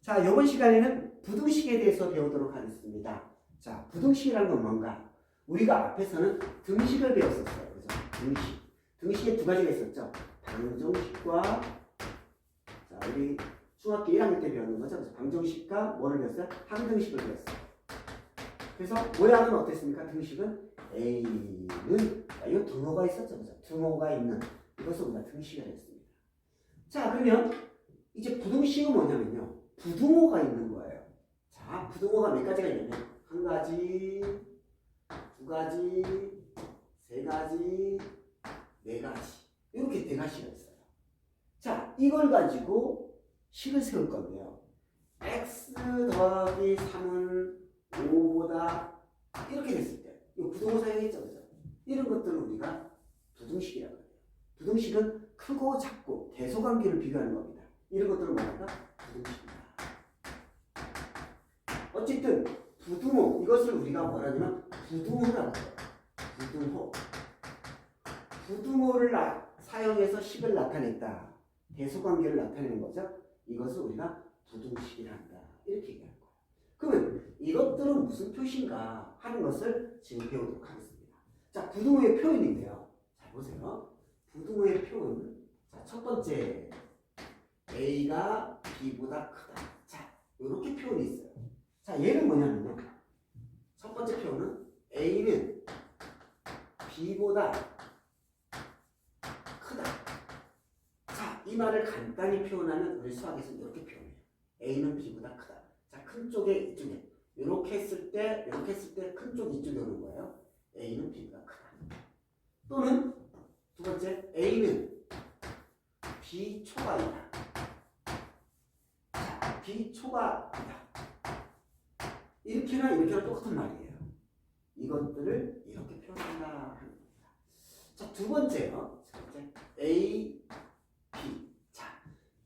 자, 이번 시간에는 부등식에 대해서 배우도록 하겠습니다. 자, 부등식이라는 건 뭔가? 우리가 앞에서는 등식을 배웠었어요. 그죠? 등식. 등식에 두 가지가 있었죠. 방정식과 자, 우리 중학교 1학년 때 배웠는 거죠. 그래서 방정식과 뭐를 배웠어요? 항등식을 배웠어요. 그래서 모양은 어땠습니까? 등식은 A는 자, 이 등호가 있었죠. 그죠? 등호가 있는 이것을 우리가 등식을 했습니다. 자, 그러면 이제 부등식은 뭐냐면요. 부등호가 있는 거예요. 자, 부등호가 몇 가지가 있냐면 한 가지, 두 가지, 세 가지, 네 가지. 이렇게 네 가지가 있어요. 자, 이걸 가지고 식을 세울 건데요. x 더하기 3은 5보다 이렇게 됐을 때, 이 부등호 사용했죠, 그죠? 이런 것들을 우리가 부등식이라고 해요. 부등식은 크고 작고 대소관계를 비교하는 겁니다. 이런 것들을 뭐랄까? 부등식입니다. 어쨌든 부등호 이것을 우리가 뭐라냐면 부등호라고 해요. 부등호. 부등호를 나- 사용해서 식을 나타냈다. 대소관계를 나타내는 거죠. 이것을 우리가 부등식이라 한다. 이렇게 얘기하는 거예요. 그러면 이것들은 무슨 표시인가 하는 것을 지금 배우도록 하겠습니다. 자, 부등호의 표현인데요. 자, 보세요. 부등호의 표현. 자, 첫 번째. A가 B보다 크다. 자, 이렇게 표현이 있어요. 자, 얘는 뭐냐면요. 첫 번째 표현은 A는 B보다 크다. 자, 이 말을 간단히 표현하면 우리 수학에서 이렇게 표현해요. A는 B보다 크다. 자, 큰 쪽에 이쪽에. 이렇게 했을 때, 이렇게 했을 때 큰 쪽 이쪽에 오는 거예요. A는 B보다 크다. 또는 두 번째, A는 B 초과이다. 자, B 초과이다. 이렇게나 이렇게나 똑같은 말이에요. 이것들을 이렇게 표현한다 하는 겁니다. 자, 두 번째요. 두 번째, A, B. 자,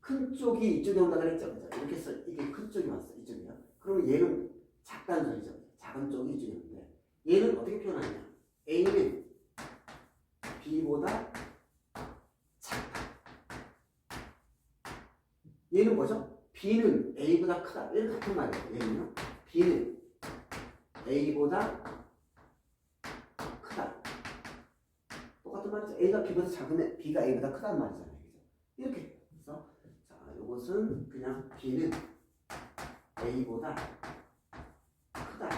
큰 쪽이 이쪽에 온다 그랬죠. 그죠? 이렇게 해서 이게 큰 쪽이 왔어. 이쪽이요. 그러면 얘는 작다는 소리죠. 작은 쪽이 이쪽에 있는데 얘는 어떻게 표현하냐? A는 B보다 작다. 얘는 뭐죠? B는 A보다 크다. 얘는 같은 말이에요. 얘는요. B는 A보다 크다. 똑같은 말이죠. A가 B보다 작으면 B가 A보다 크다는 말이잖아요. 그죠? 이렇게. 그래서 자, 이것은 그냥 B는 A보다 크다.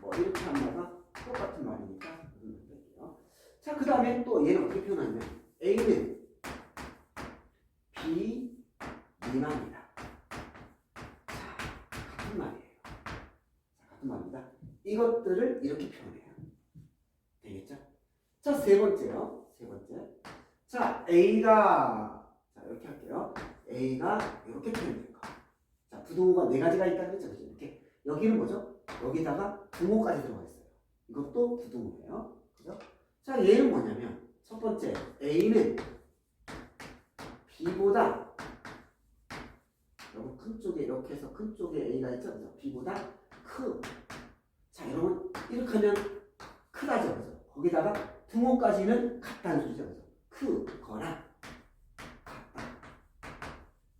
뭐 이렇게 한 말과 똑같은 말이니까. 자, 그 다음에 또 얘는 어떻게 표현하냐면 A는 B 미만이다. 자, 같은 말이에요. 자, 같은 말입니다. 이것들을 이렇게 표현해요. 되겠죠? 자, 세 번째요. 세 번째. 자, A가 자, 이렇게 할게요. A가 이렇게 표현된 거. 자, 부동호가 네 가지가 있다는 거죠. 이렇게. 여기는 뭐죠? 여기다가 부호까지 들어가 있어요. 이것도 부동호예요. 그죠? 자, 얘는 뭐냐면 첫 번째 A는 B보다 여기 큰 쪽에 이렇게 해서 큰 쪽에 A가 있죠. 그죠? B보다 크. 자, 여러분 이렇게 하면 크다죠. 그죠? 거기다가 등호까지는 같다는 소리죠. 그죠? 크 거나 같다.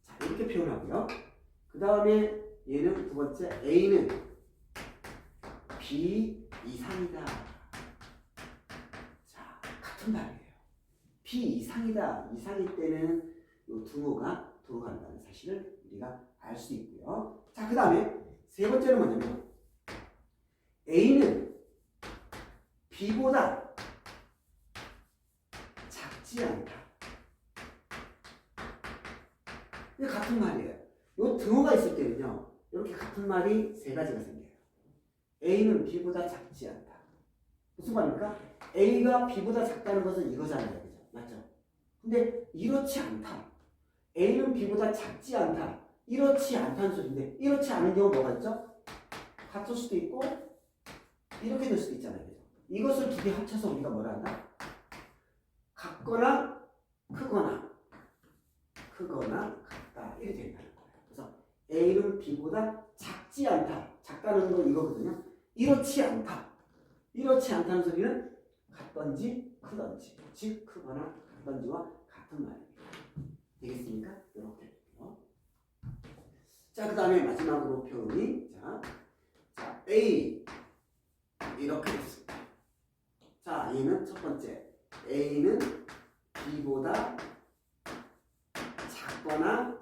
자, 이렇게 표현하고요. 그 다음에 얘는 두 번째 A는 B 이상이다. 자, 같은 말이에요. B 이상이다. 이상일 때는 이 등호가 들어간다는 사실을 우리가 알 수 있고요. 자, 그 다음에 세 번째는 뭐냐면 A는 B보다 작지 않다. 이게 같은 말이에요. 이 등호가 있을 때는요, 이렇게 같은 말이 세 가지가 생겨요. A는 B보다 작지 않다. 무슨 말입니까? A가 B보다 작다는 것은 이거잖아요. 그죠? 맞죠? 근데 이렇지 않다. A는 B보다 작지 않다. 이렇지 않다는 소리인데, 이렇지 않은 경우 뭐가 있죠? 같을 수도 있고, 이렇게 될 수도 있잖아요. 그죠? 이것을 두 개 합쳐서 우리가 뭐라 하나? 같거나 크거나 크거나 같다 이렇게 된다는 거예요. 그래서 A는 B보다 작지 않다. 작다는 건 이거거든요. 이렇지 않다. 이렇지 않다는 소리는 같던지 크던지 즉 크거나 같던지와 같은 말입니다. 되겠습니까? 이렇게 할게요. 자, 그 다음에 마지막으로 표현이 자, 자 A 이렇게 됐습니다. 자, 얘는 첫 번째 A는 B보다 작거나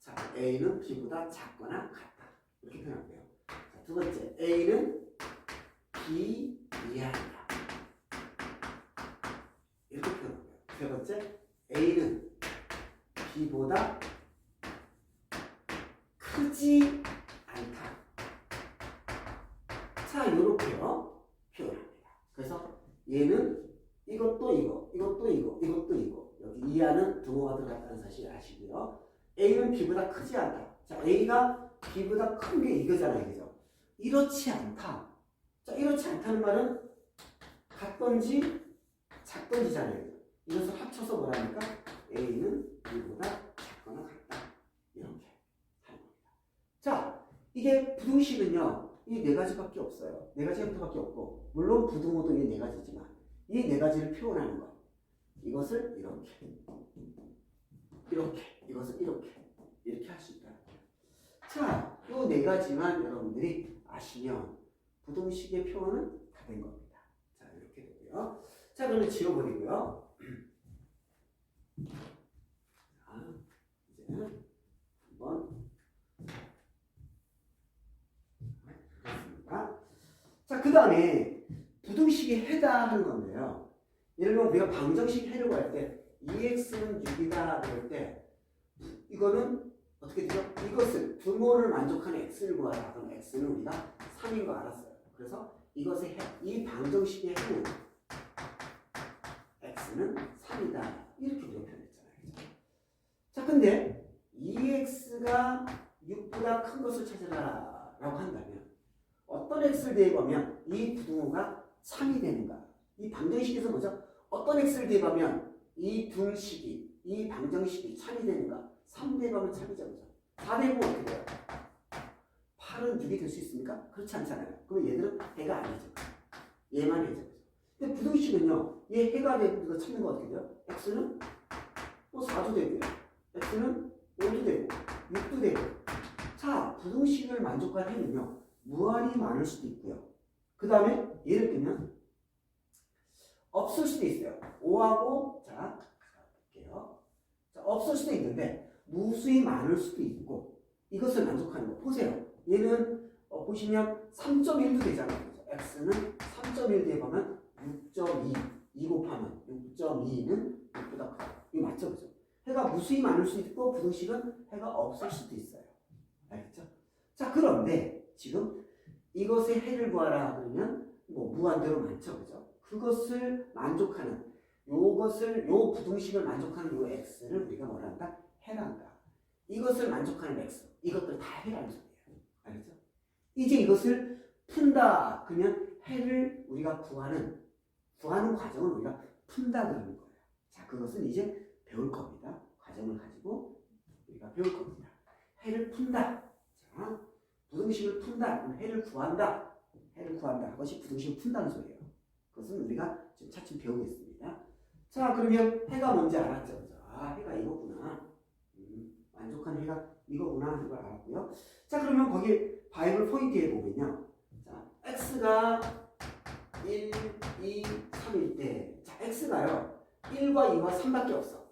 자, A는 B보다 작거나 같다. 이렇게 표현할게요. 자, 두 번째 A는 B 이하이다. 이렇게 표현할게요. 세 번째 A는 B보다 크지 않다. 자, 이렇게요 표현합니다. 그래서 얘는 이것도 이거, 이것도 이거, 이것도 이거. 여기 이하는 등호가 들어갔다는 아시고요. A는 B보다 크지 않다. 자, A가 B보다 큰 게 이거잖아요, 그죠? 이렇지 않다. 자, 이렇지 않다는 말은 같던지 작던지잖아요. 이것을 합쳐서 뭐라니까? A는 B보다 작거나 같다. 이렇게 하는 겁니다. 자, 이게 부등식은요, 이 네 가지밖에 없어요. 네 가지 형태밖에 없고, 물론 부등호도 이 네 가지지만, 이 네 가지를 표현하는 것. 이것을 이렇게, 이렇게, 이것을 이렇게, 이렇게 할 수 있다. 자, 이 네 가지만 여러분들이 아시면 부등식의 표현은 다 된 겁니다. 자, 이렇게 되고요. 자, 그러면 지워버리고요. 자, 이제 한번 그렇습니다. 자, 그 다음에 부등식이 해다 하는 건데요. 예를 들면 우리가 방정식 해려고 할 때 2x는 6이다 그럴 때 이거는 어떻게 되죠? 이것을 등호를 만족하는 x를 구하라. 그럼 x는 우리가 3인 거 알았어요. 그래서 이것의 해, 이 방정식의 해는 x는 3이다. 이렇게 우리가 표현했잖아요. 자, 근데 2x가 6보다 큰 것을 찾아라 라고 한다면 어떤 x를 대입하면 이 부등호가 3이 되는가? 이 방정식에서 뭐죠? 어떤 x를 대입하면 이 등식이 이 방정식이 3이 되는가? 3 대입하면 3이죠. 그죠? 4 대입하면 어떻게 돼요? 8은 6이 될 수 있습니까? 그렇지 않잖아요. 그럼 얘들은 해가 아니죠. 얘만 해죠. 근데 부등식은요. 얘 해가 거 찾는 거 어떻게 돼요? x는 뭐 4도 되고요. x는 5도 되고 6도 되고 자, 부등식을 만족할 해는요. 무한히 많을 수도 있고요. 그 다음에 예를 들면 없을 수도 있어요. 5하고 자, 볼게요. 자, 없을 수도 있는데 무수히 많을 수도 있고 이것을 만족하는 거 보세요. 얘는 어, 보시면 3.1도 되잖아요. x는 3.1 대입하면 6.2 2 곱하면 6.2는 6보다 커요. 이거 맞죠? 그죠? 해가 무수히 많을 수 있고 부등식은 해가 없을 수도 있어요. 알겠죠? 자 그런데 지금 이것의 해를 구하라 그러면 뭐 무한대로 많죠, 그죠? 그것을 만족하는 요것을 요 부등식을 만족하는 요 x를 우리가 뭐라 한다? 해란다. 이것을 만족하는 x 이것들 다 해라는 소리예요. 알겠죠? 이제 이것을 푼다 그러면 해를 우리가 구하는 구하는 과정을 우리가 푼다 그러는 거예요. 자 그것은 이제 배울 겁니다. 과정을 가지고 우리가 배울 겁니다. 해를 푼다. 자 부등식을 푼다. 해를 구한다. 해를 구한다. 그것이 부등식을 푼다는 소리예요. 그것은 우리가 지금 차츰 배우겠습니다. 자, 그러면 해가 뭔지 알았죠? 아, 해가 이거구나. 음, 만족한 해가 이거구나. 이걸 알았고요. 자, 그러면 거기 바이블 포인트에 보면요. 자, x가 1, 2, 3일 때, 자, x가요. 1과 2와 3밖에 없어.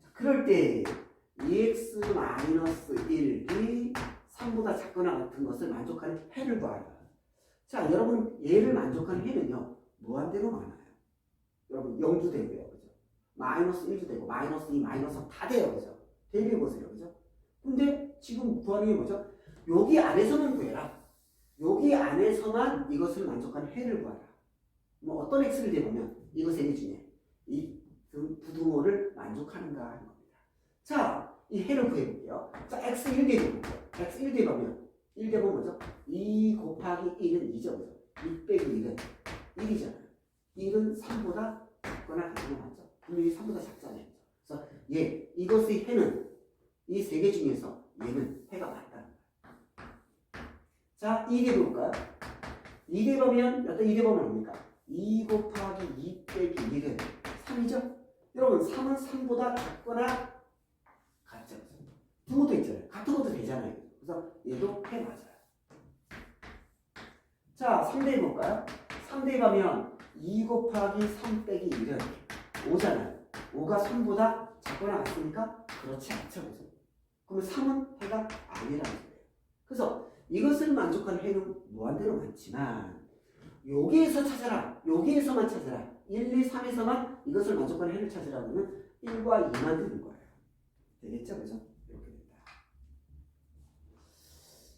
자, 그럴 때 2x-1이 3보다 작거나 같은 것을 만족하는 해를 구하라. 자, 여러분 얘를 만족하는 해는요. 무한대로 많아요. 여러분 0도 되고요. 그죠? 마이너스 1도 되고 마이너스 2, 마이너스 3 다 돼요. 그죠? 대비해 보세요. 그죠? 근데 지금 구하는 게 뭐죠? 여기 안에서만 구해라. 여기 안에서만 이것을 만족하는 해를 구하라. 뭐 어떤 x를 대보면 이것의 해 중에 이 등- 부등호를 만족하는가 하는 겁니다. 자, 이 해를 구해볼게요. 자, x1 대입해볼게요. x1 대입하면 1 대입하면 뭐죠? 2 곱하기 1은 2죠. 그죠? 2 빼기 1은 1이잖아요. 1은 3보다 작거나 같은 거 맞죠? 분명히 3보다 작잖아요. 그래서 얘, 이것의 해는 이 세 개 중에서 얘는 해가 맞다는 거야. 자, 2대 볼까요? 2대 보면, 어떤 2대 보면 뭡니까? 2 곱하기 2 빼기 1은 3이죠? 여러분, 3은 3보다 작거나 같죠? 두 것도 있잖아요. 같은 것도 되잖아요. 그래서 얘도 해 맞아요. 자, 3대 볼까요? 3 대입하면 2 곱하기 3 빼기 1은 5잖아요. 5가 3보다 작거나 같습니까? 그렇지 않죠. 그죠? 그러면 3은 해가 아니라는 거예요. 그래서 이것을 만족하는 해는 무한대로 많지만 여기에서 찾아라. 여기에서만 찾아라. 1, 2, 3에서만 이것을 만족하는 해를 찾으라 그러면 1과 2만 되는 거예요. 되겠죠? 그죠? 이렇게 된다.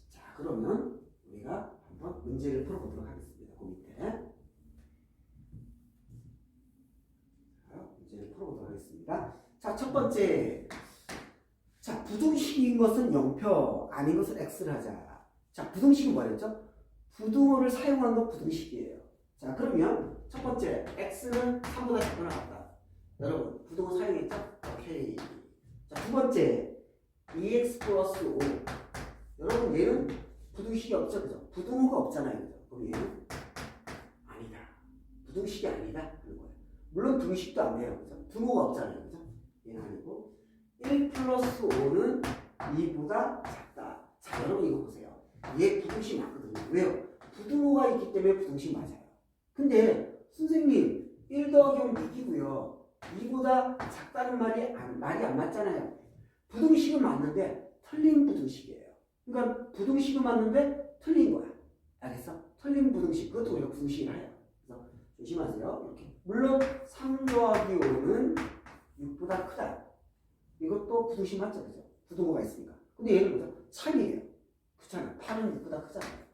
자, 그러면 우리가 한번 문제를 풀어보도록 하겠습니다. 그 밑에. 자, 문제를 풀어보도록 하겠습니다. 자, 첫 번째. 자, 부등식인 것은 0표, 아닌 것은 x를 하자. 자, 부등식은 뭐였죠? 부등호를 사용한 건 부등식이에요. 자, 그러면 첫 번째, x는 3보다 작거나 같다. 여러분, 부등호 사용했죠? 오케이. 자, 두 번째, 2x 플러스 5. 여러분, 얘는 부등식이 없죠? 그죠? 부등호가 없잖아요. 그죠? 그럼 얘는 아니다. 부등식이 아니다. 하는 거예요. 물론 등식도 안 돼요. 그죠? 등호가 없잖아요. 얘는 아니고. 1 플러스 5는 2보다 작다. 자, 여러분 이거 보세요. 얘 부등식 맞거든요. 왜요? 부등호가 있기 때문에 부등식 맞아요. 근데 선생님 1 더하기 0 6이고요. 2보다 작다는 말이 안, 말이 안 맞잖아요. 부등식은 맞는데 틀린 부등식이에요. 그러니까 부등식은 맞는데 틀린 거야. 알겠어? 틀린 부등식 그것도 우리가 부등식이라 해요. 그래서 조심하세요. 이렇게 물론 3 더하기 5는 6 보다 크다. 이것도 부등식 맞죠? 그죠? 부등호가 있으니까. 근데 얘는 뭐죠? 참이에요. 그렇잖아요. 8은 6보다 크잖아요.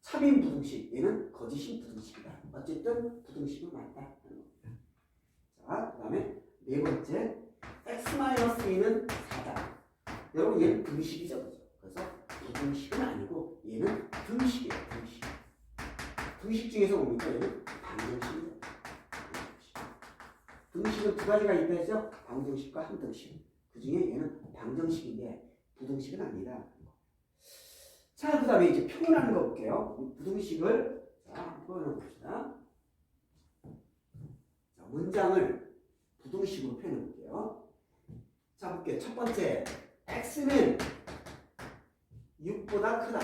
참인 부등식, 얘는 거짓인 부등식이다. 어쨌든 부등식은 맞다. 자, 그 다음에 네 번째, x-2는 4다. 여러분, 얘는 등식이죠. 그죠? 그래서 부등식은 아니고 얘는 등식이에요. 등식. 등식 중에서 뭡니까? 얘는 방정식이에 등식은 두 가지가 있다 했죠? 방정식과 함등식. 그 중에 얘는 방정식인데 부등식은 아니다. 자, 그 다음에 이제 표현하는 거 볼게요. 이 부등식을 자, 표현해 봅시다. 자, 문장을 부등식으로 표현해 볼게요. 자, 볼게요. 첫 번째, x는 6보다 크다.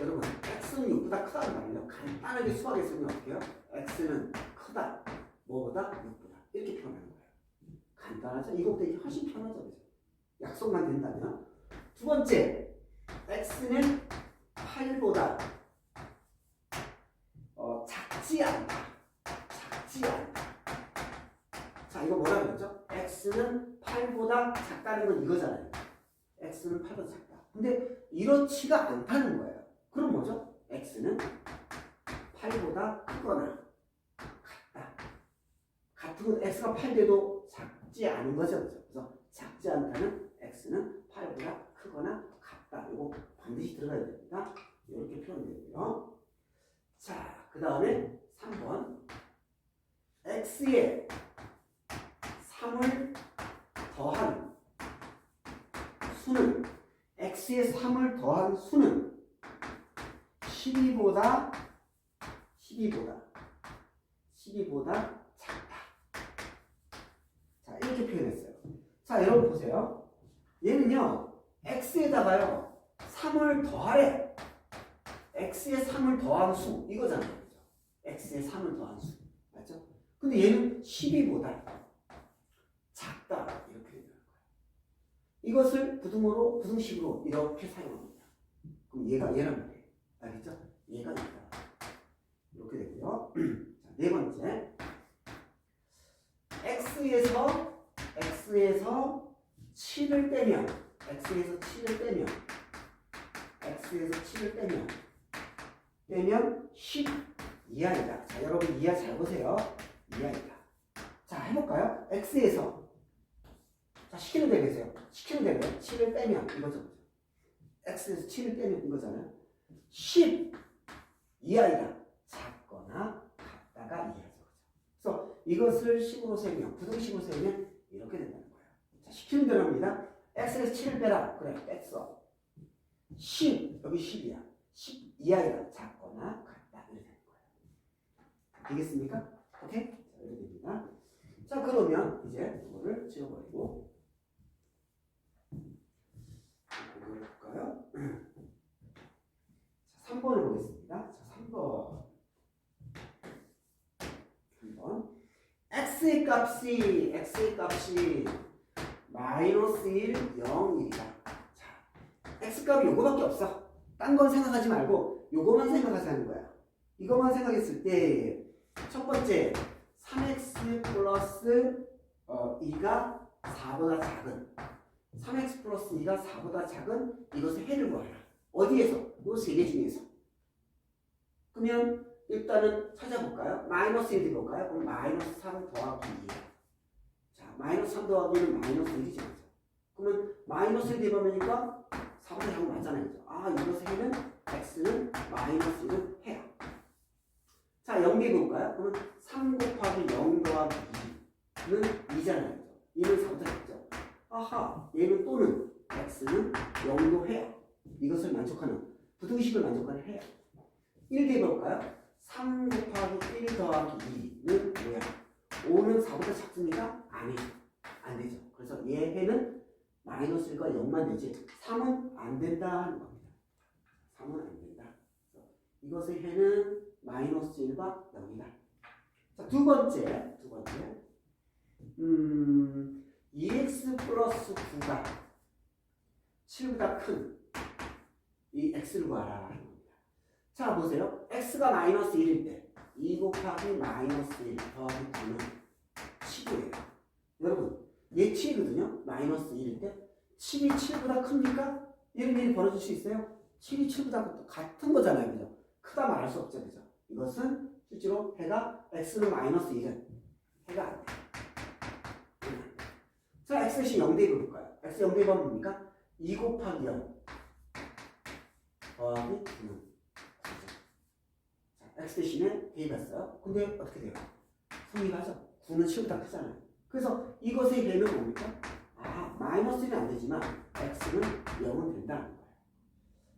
여러분, x는 6보다 크다는 말은요. 간단하게 수학에 쓰면 어떻게요? x는 크다. 뭐보다? 6보다. 이렇게 표현하는 거예요. 간단하죠? 이것보다 이게 훨씬 편하죠. 그죠? 약속만 된다면. 두 번째, x는 8보다 어, 작지 않다. 작지 않다. 자, 이거 뭐라 그랬죠? x는 8보다 작다는 건 이거잖아요. x는 8보다 작다. 근데 이렇지가 않다는 거예요. 그럼 뭐죠? x는 8보다 크거나. 같은 건 x가 8돼도 작지 않은 거죠. 그래서 작지 않다는 x는 8보다 크거나 같다. 이거 반드시 들어가야 됩니다. 이렇게 표현되고요. 자, 그 다음에 3번. x에 3을 더한 수는 x에 3을 더한 수는 12보다 12보다 12보다 작다. 자, 이렇게 표현했어요. 자, 여러분 보세요. 얘는요. x에다가요 3을 더하래 x에 3을 더한 수 이거잖아요 x에 3을 더한 수 맞죠? 근데 얘는 12보다 작다 이렇게 되는 거예요 이것을 부등호로 부등식으로 이렇게 사용합니다 그럼 얘가 얘란 말이에요 알겠죠? 얘가 있다 이렇게 되고요 자, 네 번째 x에서 x에서 7을 빼면 x에서 7을 빼면 x에서 7을 빼면 빼면 10 이하이다. 자 여러분 이하 잘 보세요. 이하이다. 자 해볼까요? x에서 자 시키는 대로 해세요. 시키는 대로 7을 빼면 이거죠. x에서 7을 빼면 이거잖아요. 10 이하이다. 작거나 같다가 이하죠. 그래서 이것을 식으로 세우면 부등식으로 세우면 이렇게 된다는 거예요. 자 시키는 대로 합니다. x에서 7을 빼라. 그래, 뺐어. 10, 여기 10이야. 10 이하이다. 작거나 같다. 이렇게 되는 거예요. 되겠습니까? 오케이? 자, 이렇게 됩니다. 자, 그러면 이제 이거를 지워버리고. 볼까요? 자, 3번을 보겠습니다. 자, x의 값이 x의 값이 마이너스 1, 0, 1이다. 자, x 값이 요거밖에 없어. 딴 건 생각하지 말고 요거만 생각하자는 거야. 이거만 생각했을 때 첫 번째 3x 플러스 어, 2가 4보다 작은 3x 플러스 2가 4보다 작은 이것의 해를 구하라. 어디에서? 이세개 중에서. 그러면 일단은 찾아볼까요? 마이너스 1 해볼까요? 그럼 마이너스 3 더하기 2. 자, 마이너스 3 더하기 1은 마이너스 1이죠. 그러면 마이너스 1 해보니까 4보다 작은 거 맞잖아요. 아, 이것의 해는 x는 마이너스 1은 해야. 자, 연계 볼까요? 그러면 3 곱하기 0 더하기 2는 2잖아요. 얘는 4보다 작죠. 아하, 얘는 또는 x는 0도 해요. 이것을 만족하는 부등식을 만족하는 해요. 1 대 볼까요? 3 곱하기 1 더하기 2는 뭐야? 5는 4보다 작습니까? 아니죠. 안 되죠. 그래서 얘 해는 마이너스 1과 0만 되지 3은 안 된다 하는 겁니다. 3은 안 된다. 이것의 해는 마이너스 1과 0이다. 자, 두 번째, 두 번째. 음, 2x 플러스 9가 7보다 큰 이 x를 구하라. 자, 보세요. x가 마이너스 1일 때, 2 곱하기 마이너스 1 더하기 9는 7이에요. 여러분, 얘 7이거든요? 마이너스 1일 때. 7이 7보다 큽니까? 이런 일이 벌어질 수 있어요? 7이 7보다 같은 거잖아요. 그죠? 크다 말할 수 없죠. 그죠? 이것은 실제로 해가 x는 마이너스 1은 해가 안 돼요. 자, x 대신 0 대입해 볼까요? x 0 대입하면 뭡니까? 2 곱하기 0 더하기 9는 9죠. 자, x 대신에 대입했어요. 근데 어떻게 돼요? 성립하죠. 9는 7보다 크잖아요. 그래서 이것의 배는 뭡니까? 아, 마이너스는 안 되지만 x는 0은 된다는 거예요.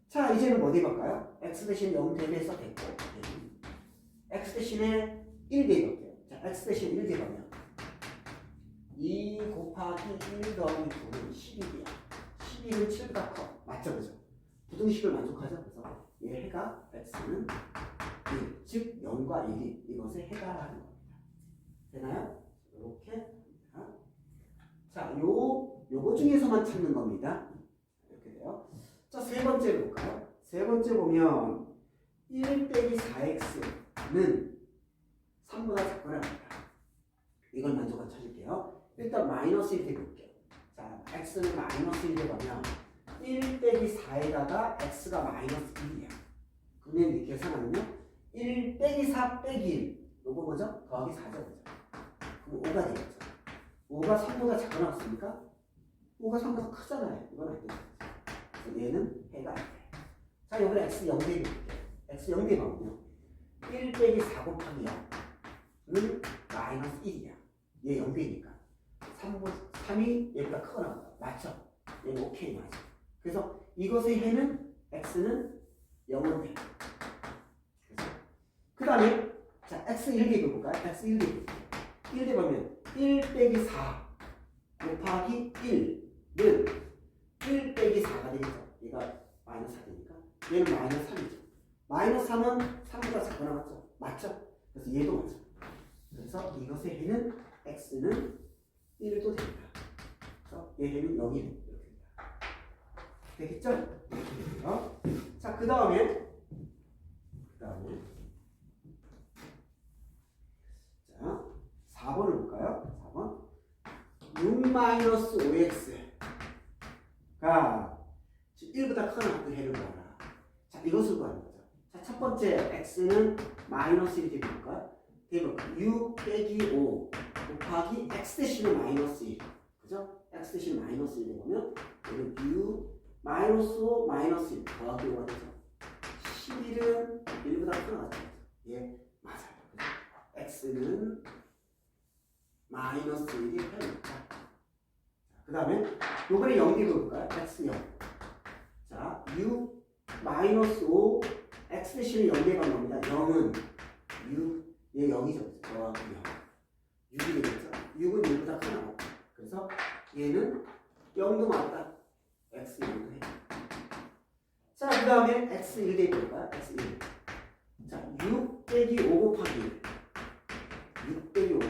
자, 이제는 뭐 대입할까요? x 대신 0 대입해서 됐고 x 대신에 1 대입할게요. 자, x 대신 1 대입하면 2 곱하기 1 더하기 9는 11이야. 11은 7보다 커. 맞죠? 그죠? 부등식을 만족하죠? 그래서 얘 해가 x는 1, 즉 0과 1이 이것의 해가 하는 겁니다. 되나요? 이렇게. 자, 요, 요거 중에서만 찾는 겁니다. 이렇게 돼요. 자, 세 번째 볼까요? 세 번째 보면 1 빼기 4x는 3보다 작거나 같다. 이걸 만족한 찾을게요. 일단 마이너스 1 대볼게요. 자, x는 마이너스 1 대보면 1 빼기 4에다가 x가 마이너스 1이야. 그러면 이 계산하면요. 1 빼기 4 빼기 1. 요거 뭐죠? 더하기 4죠. 그죠? 그럼 5가 되겠죠. 5가 3보다 작거나 같습니까? 5가 3보다 크잖아요. 이건 안 되죠. 그래서 얘는 해가 안 돼. 자, 요번에 x 0 대볼게요. x 0 대보면요. 1 빼기 4 곱하기 0은 마이너스 1이야. 얘0 대니까. 3, 3이 얘보다 크거나. 맞죠? 얘는 오케이 맞아. 그래서 이것의 해는 x는 0으로 돼. 그 다음에 자 x 1 대볼까요? x 1 대볼게요. 1 대보면 1 빼기 4 곱하기 1는 1 빼기 4가 되겠죠. 얘가 마이너스 4되니까 얘는 마이너스 3이죠. 마이너스 3은 3보다 작거나 같죠. 맞죠? 그래서 얘도 맞죠. 그래서 이것의 해는 x는 1도 됩니다. 그래서 얘 해는 0이 됩니다. 되겠죠? 이렇게 돼요. 자, 그 다음에 그 다음에 자, 4번을 볼까요? 4번 6 마이너스 5x가 1보다 크거나 같은 해를 구하라. 자, 이것을 구하는 거죠. 자, 첫 번째 x는 마이너스 1이 되볼까요? 대볼까요? 6 빼기 5 곱하기 x 대신은 마이너스 1. 그죠? x 대신 마이너스 1 되면 얘는 6 마이너스 5 마이너스 1 더하기 5가 되죠. 11은 1보다 크거나 같죠. 예, 맞아요. x는 마이너스 1이 해입니다. 그 다음에 요번에 0 대볼까요? x 0. 자, 6 마이너스 5 x 대신에 0 대가 겁니다. 0은 6, 얘 0이죠. 더하기 0. 6이 되겠죠. 6은 1보다 크나 같다. 그래서 얘는 0도 맞다. x 0도 해. 자, 그 다음에 x 1 대볼까요? x 1. 자, 6 빼기 5 곱하기 1. 6 빼기 5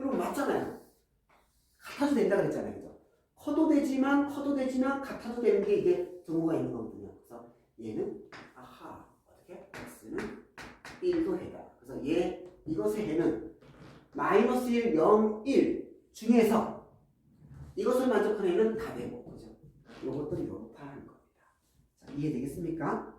여러분 맞잖아요. 같아도 된다 그랬잖아요. 그죠? 커도 되지만 커도 되지만 같아도 되는 게 이게 경우가 있는 거거든요. 그래서 얘는 아하 어떻게 x는 1도 해다. 그래서 얘 이것의 해는 마이너스 1, 0, 1 중에서 이것을 만족하는 해는 다 되고 그죠? 요것들이 요렇다 하는 겁니다. 자, 이해되겠습니까?